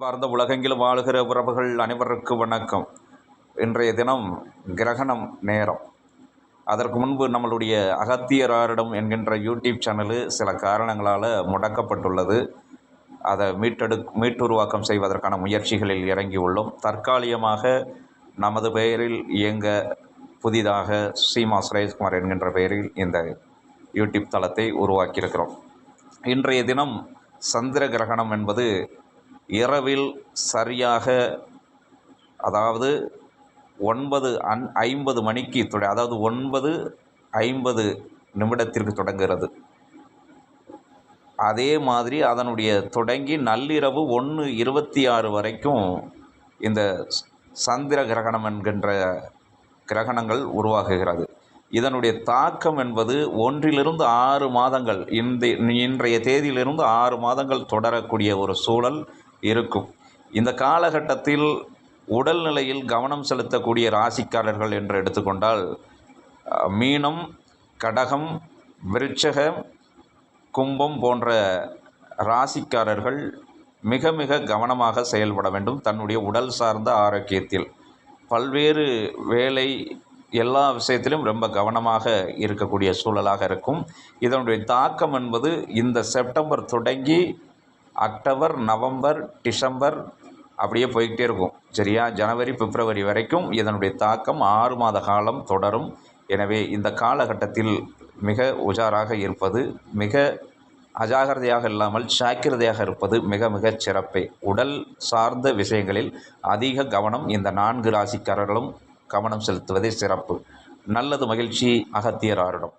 வார்ந்த உலகெங்கிலும் வாழுகிற உறவுகள் அனைவருக்கும் வணக்கம். இன்றைய தினம் கிரகணம் நேரம். அதற்கு முன்பு நம்மளுடைய அகத்தியராரிடம் என்கின்ற யூடியூப் சேனலு சில காரணங்களால் முடக்கப்பட்டுள்ளது. அதை மீட்டெடு மீட்டுருவாக்கம் செய்வதற்கான முயற்சிகளில் இறங்கியுள்ளோம் தற்காலிகமாக நமது பெயரில் இயங்க புதிதாக சீமா சுரேஷ்குமார் என்கின்ற பெயரில் இந்த யூடியூப் தளத்தை உருவாக்கியிருக்கிறோம். இன்றைய தினம் சந்திர கிரகணம் என்பது இரவில் சரியாக அதாவது ஒன்பது அன் ஐம்பது மணிக்கு தொட அதாவது ஒன்பது ஐம்பது நிமிடத்திற்கு தொடங்குகிறது. அதே மாதிரி அதனுடைய தொடங்கி நள்ளிரவு ஒன்று இருபத்தி ஆறு வரைக்கும் இந்த சந்திர கிரகணம் என்கின்ற கிரகணங்கள் உருவாகுகிறது. இதனுடைய தாக்கம் என்பது ஒன்றிலிருந்து ஆறு மாதங்கள் இந்த இன்றைய தேதியிலிருந்து ஆறு மாதங்கள் தொடரக்கூடிய ஒரு சூழல் இருக்கும். இந்த காலகட்டத்தில் உடல்நிலையில் கவனம் செலுத்தக்கூடிய ராசிக்காரர்கள் என்று எடுத்துக்கொண்டால் மீனம் கடகம் விருட்சக கும்பம் போன்ற ராசிக்காரர்கள் மிக மிக கவனமாக செயல்பட வேண்டும். தன்னுடைய உடல் சார்ந்த ஆரோக்கியத்தில் பல்வேறு வேலை எல்லா விஷயத்திலும் ரொம்ப கவனமாக இருக்கக்கூடிய சூழலாக இருக்கும். இதனுடைய தாக்கம் என்பது இந்த செப்டம்பர் தொடங்கி அக்டோபர் நவம்பர் டிசம்பர் அப்படியே போய்கிட்டே இருக்கும். சரியா? ஜனவரி பிப்ரவரி வரைக்கும் இதனுடைய தாக்கம் ஆறு மாத காலம் தொடரும். எனவே இந்த காலகட்டத்தில் மிக உஜாராக இருப்பது மிக அஜாகிரதையாக இல்லாமல் ஜாக்கிரதையாக இருப்பது மிக மிகச் சிறப்பே. உடல் சார்ந்த விஷயங்களில் அதிக கவனம் இந்த நான்கு ராசிக்காரர்களும் கவனம் செலுத்துவதே சிறப்பு. நல்லது மகிழ்ச்சி அகத்தியர் ஆரிடம்.